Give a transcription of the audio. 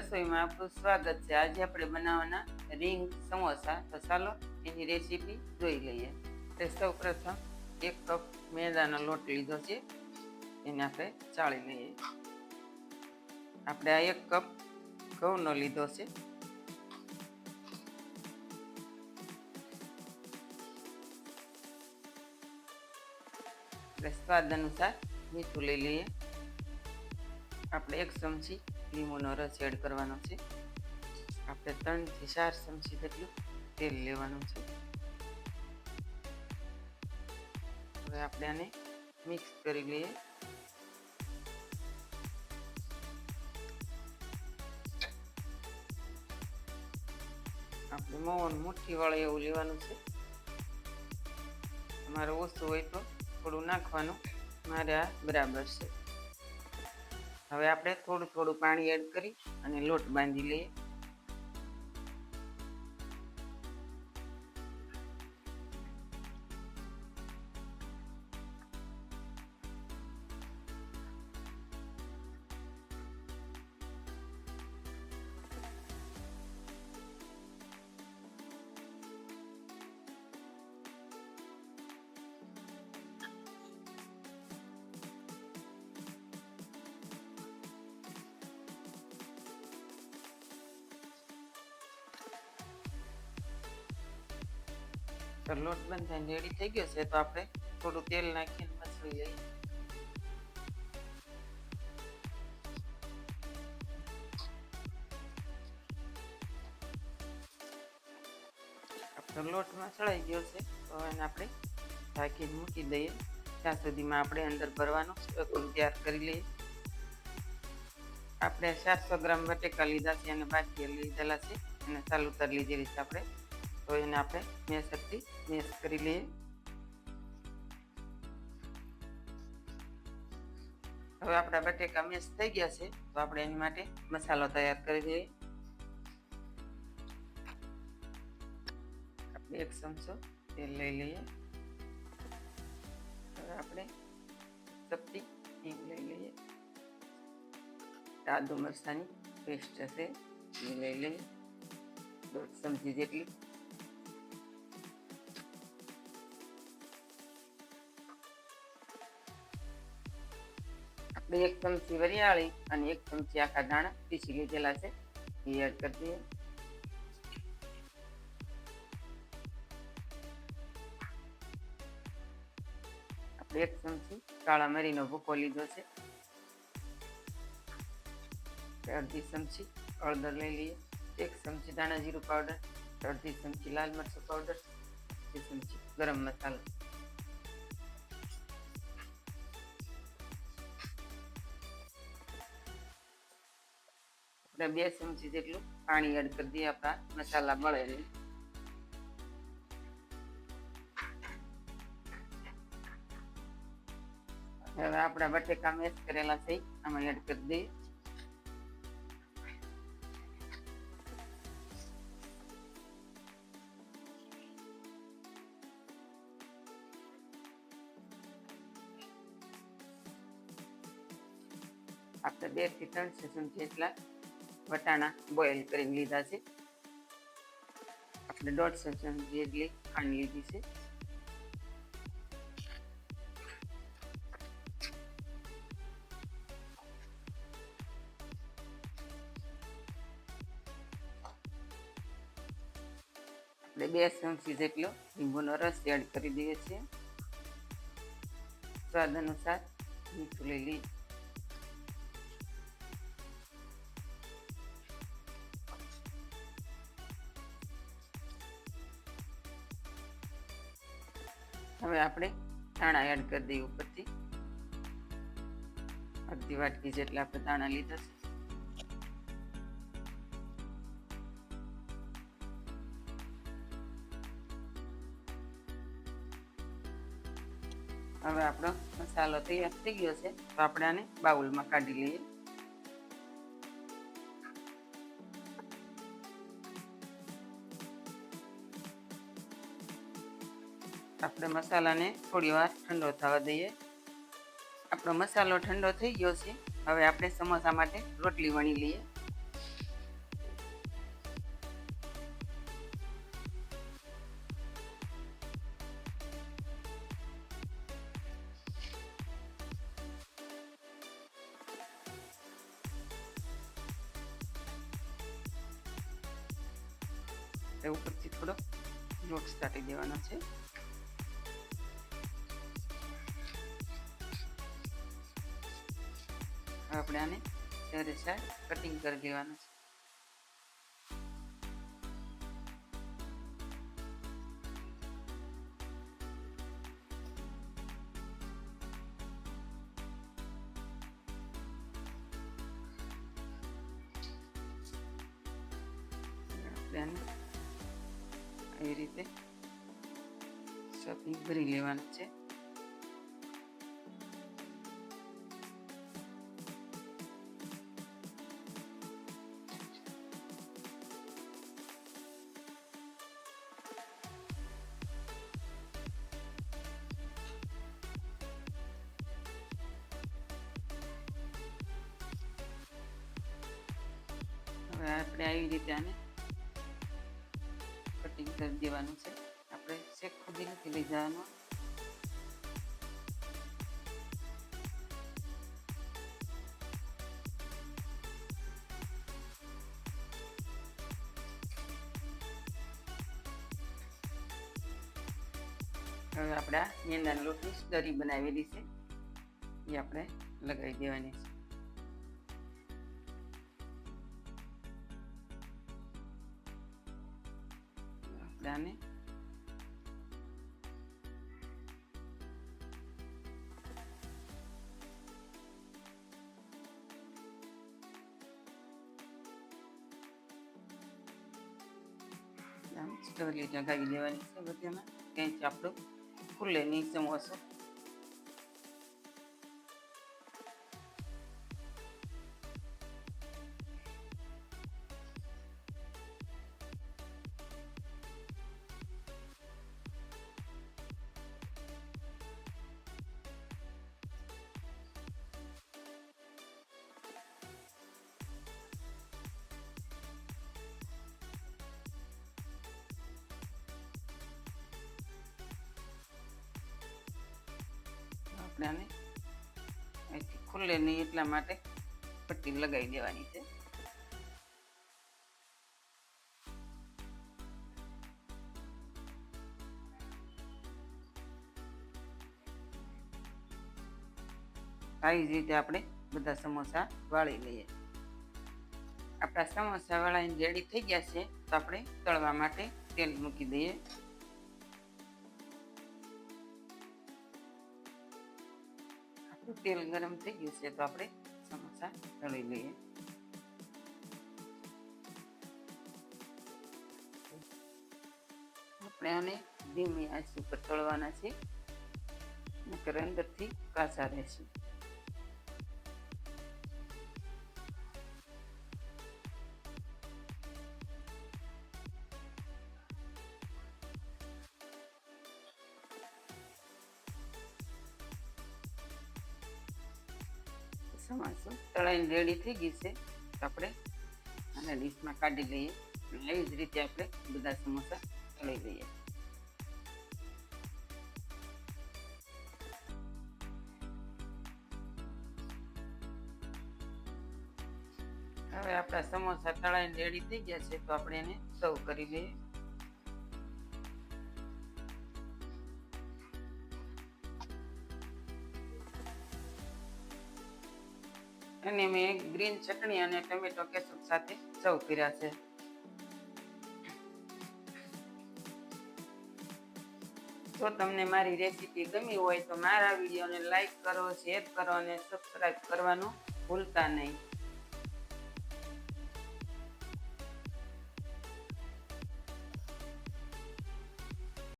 રસોઈમાં આપણું સ્વાગત છે. આજે આપણે બનાવવાના રીંગ સમોસા. તો ચાલો એની રેસીપી જોઈ લઈએ. તે સૌ પ્રથમ એક કપ મેદાનો લોટ લીધો છે. એને આપણે ચાળી લઈએ. આપણે આ એક કપ ઘઉંનો લીધો છે. સ્વાદ અનુસાર મીઠું લઈ લઈએ. આપણે એક ચમચી લીંબુનો રસ એડ કરવાનો છે. આપણે ત્રણથી ચાર ચમચી જેટલું તેલ લેવાનું છે. હવે આપણે આને મિક્સ કરી લઈએ. આપણે મોવન મુઠ્ઠી વાળું એવું લેવાનું છે. તમારે ઓછું હોય તો થોડું નાખવાનું. મારે આ બરાબર છે. હવે આપણે થોડું થોડું પાણી એડ કરી અને લોટ બાંધી લઈએ. તો લોટ થાય રેડી થઈ ગયો છે, તો આપણે થોડું તેલ નાખીને મસળી લઈએ. આપણો લોટ મસળાઈ ગયો છે, તો એને આપણે ઢાંકીને મૂકી દઈએ. ત્યાં સુધીમાં આપણે અંદર ભરવાનું તૈયાર કરી લઈએ. આપણે સાતસો ગ્રામ બટેકા લીધા છે અને બાકી લીધેલા છે અને ચાલુ ઉતાર લીધેલી છે આપણે. તો એને આપણે મેસરથી મેસ કરી લઈએ. હવે આપણા બટેકા મેસ થઈ ગયા છે, તો આપણે એની માટે મસાલો તૈયાર કરી દઈએ. આપણે એક ચમચો તેલ લઈ લઈએ. હવે આપણે ચપટી હિંગ લઈ લઈએ. આદુ મરસાની પેસ્ટ હશે, એ લઈ લઈએ. દોઢ ચમચી જેટલી આપણે એક ચમચી વરિયાળી અને એક ચમચી આખા દાણા પીસી લીધેલા છે એ એડ કરી દઈએ આપણે એક ચમચી કાળા મરીનો ભૂકો લીધો છે અડધી ચમચી હળદર લઈ લઈએ એક ચમચી દાણા જીરું પાવડર અડધી ચમચી લાલ મરચું પાવડર અડધી ચમચી ગરમ મસાલો આપણે બે ચમચી જેટલું પાણી એડ કરી દઈએ, આપણા મસાલા મળે હવે આપણા બટેકા મેસ કરેલા છે, આમાં એડ કરી દઈએ. આપણે બેથી ત્રણ સેશન જેટલા વટાણા બોઇલ કરીને લીધા છે. આપણે દોઢ સેશન જેટલી ખાંડ લીધી છે. આપણે બે ચમચી જેટલો લીંબુનો રસ એડ કરી દઈએ છીએ. સ્વાદ અનુસાર મીઠું લઈ લઈએ. હવે આપણે ધાણા એડ કરી દઈએ ઉપરથી. અડધી વાટકી જેટલા આપણે ધાણા લીધા છે. હવે આપણો મસાલો તૈયાર થઈ ગયો છે. તો આપણે આને બાઉલમાં કાઢી લઈએ. આપણે મસાલાને થોડી વાર ઠંડો થવા દઈએ. આપણો મસાલો ઠંડો થઈ ગયો છે. હવે આપણે સમોસા માટે રોટલી વણી લઈએ. ઉપરથી થોડો લોટ સાટી દેવાનો છે. આપણે આને ચારે સાઈડ કટિંગ કરી લેવાનું છે. આને આવી રીતે શોપિંગ ભરી લેવાનું છે. હવે આપણે આવી રીતે આને કટિંગ કરી દેવાનું છે. આપણે શેક ખુદી નથી લઈ જવાનું. હવે આપણે મેંદાના લોટની દરી બનાવેલી છે. એ આપણે લગાવી દેવાની છે. સ્ટોરી લગાવી દેવાની છે બધામાં ક્યાંય આપણું ખુલ્લે નીચે સમોસો આપણે અહીંથી ખુલ્લે નહીં એટલા માટે પટ્ટી લગાવી દેવાની છે. આવી રીતે આપણે બધા સમોસા વાળી લઈએ. આપણા સમોસા વાળાને રેડી થઈ ગયા છે, તો આપણે તળવા માટે તેલ મૂકી દઈએ. આપણું તેલ ગરમ થઈ ગયું છે, તો આપણે સમોસા તળી લઈએ. આપણે આને ધીમી આંચ ઉપર તળવાના છે. અંદરથી કાચા રહેશે સમોસું તળાઈને રેડી થઈ ગઈ છે. આપણે આને ડીશમાં કાઢી લઈએ. એવી જ રીતે આપણે બધા સમોસા તળી લઈએ. હવે આપણા સમોસા તળાઈને રેડી થઈ ગયા છે, તો આપણે એને સર્વ કરી લઈએ. અને મેં ગ્રીન ચટણી અને ટમેટો કેચઅપ સાથે સર્વ કર્યા છે. જો તમને મારી રેસીપી ગમી હોય તો મારા વિડીયોને લાઈક કરો, શેર કરો અને સબસ્ક્રાઈબ કરવાનું ભૂલતા નહીં.